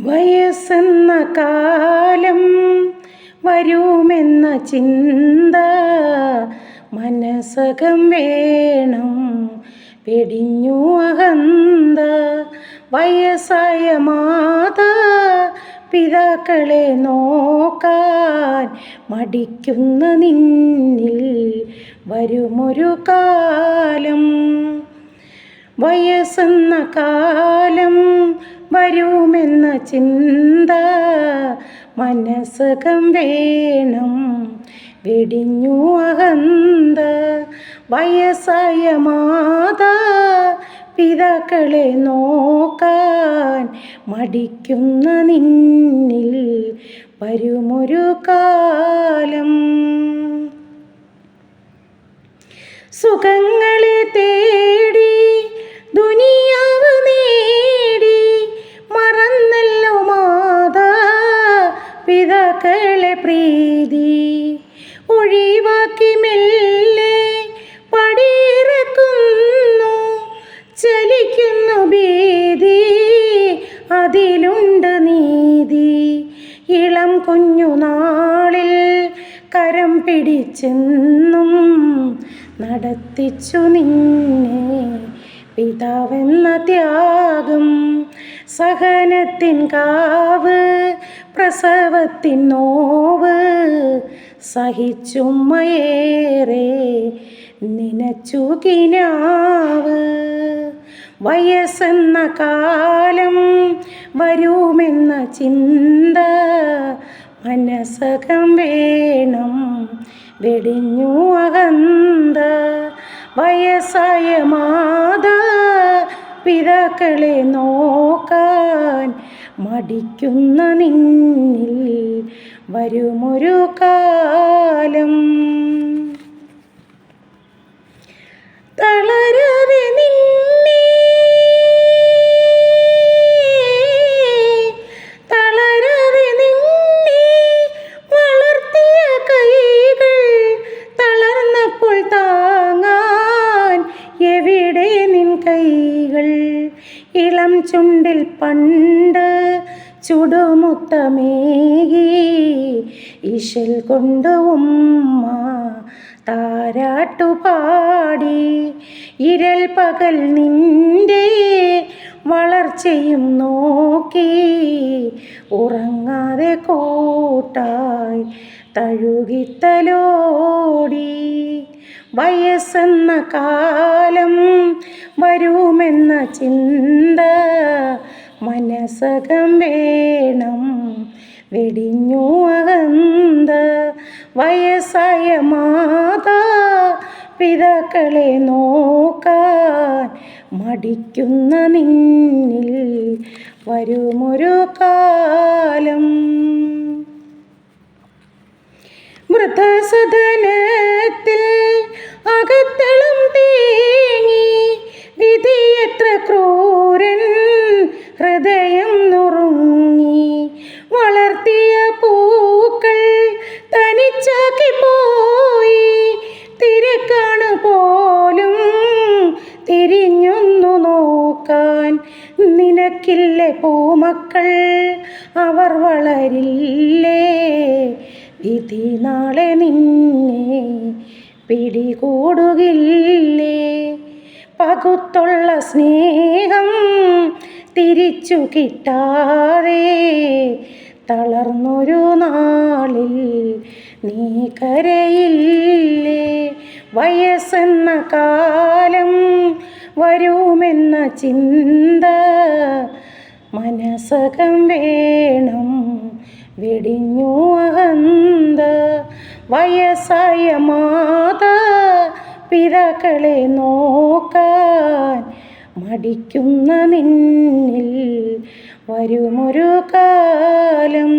വയസ്സെന്ന കാലം വരുമെന്ന ചിന്ത മനസ്സകം വേണം വെടിഞ്ഞു അഹന്ത. വയസ്സായ മാതാ പിതാക്കളെ നോക്കാൻ മടിക്കുന്ന നിന്നിൽ വരുമൊരു കാലം. വയസ്സെന്ന കാലം വരുമെന്ന ചിന്ത മനസ്സകം വേണം. വെടിഞ്ഞു അഹന്ത വയസ്സായ മാതാ പിതാക്കളെ നോക്കാൻ മടിക്കുന്ന നിന്നിൽ വരുമൊരു കാലം. സുഖങ്ങളെ തേടി പിതാക്കളെ പ്രീതി ഒഴിവാക്കി മെല്ലെ പടിയിറക്കുന്നു ചലിക്കുന്നു ഭീതി അതിലുണ്ട് നീതി. ഇളം കുഞ്ഞുനാളിൽ കരം പിടിച്ചെന്നും നടത്തിച്ചു നിന്നെ പിതാവെന്ന ത്യാഗം സഹനത്തിൻ കാവ് പ്രസവത്തിൻ നോവ് സഹിച്ചുമ്മയേറെ നിനച്ചു കിനാവ്. വയസ്സെന്ന കാലം വരുമെന്ന ചിന്ത മനസ്സകം വേണം വെടിഞ്ഞു അകന്ത. വയസ്സായ മാതാ പിതാക്കളെ നോക്കാൻ മടിക്കുന്ന നിന്നിൽ വരുമൊരു കാലം. തളരാതെ നിന്നെ തളരാതെ നിന്നെ വളർത്തിയ കൈകൾ തളർന്നപ്പോൾ താങ്ങാൻ എവിടെ നിൻ കൈകൾ ഇളം ചുണ്ടിൽ പണ്ട് ചുടുമുത്തമേകി. ഇശൽ കൊണ്ട് ഉമ്മ താരാട്ടുപാടി. ഇരൽ പകൽ നിന്റെ വളർച്ചയും നോക്കി. ഉറങ്ങാതെ കൂട്ടായി തഴുകിത്തലോടി. വയസ്സെന്ന കാലം വരുമെന്ന ചിന്ത മനസ്സകം വേണം വെടിഞ്ഞു അകന്ത. വയസ്സായ മാതാ പിതാക്കളെ നോക്കാൻ മടിക്കുന്ന നിന്നിൽ വരുമൊരു കാലം. വൃദ്ധസദനത്തിൽ അകത്തളം തേങ്ങി. എത്ര ക്രൂരൻ ഹൃദയം നുറുങ്ങി. വളർത്തിയ പൂക്കൾ തനിച്ചാക്കി പോയി. തിരക്കാണ് പോലും തിരിഞ്ഞൊന്നു നോക്കാൻ. നിനക്കില്ലേ പൂമക്കൾ? അവർ വളരില്ലേ? വിധി നാളെ നിന്നെ പിടികൂടുകില്ലേ പകുത്തുള്ള സ്നേഹം തിരിച്ചു കിട്ടാതെ തളർന്നൊരു നാളിൽ നീ കരയില്ലേ? വയസ്സെന്ന കാലം വരുമെന്ന ചിന്ത മനസ്സകം വേണം വെടിഞ്ഞു അഹന്ത വയസ്സായ മാതാ പിതാക്കളെ നോക്കാൻ മടിക്കുന്ന നിന്നിൽ വരുമൊരു കാലം.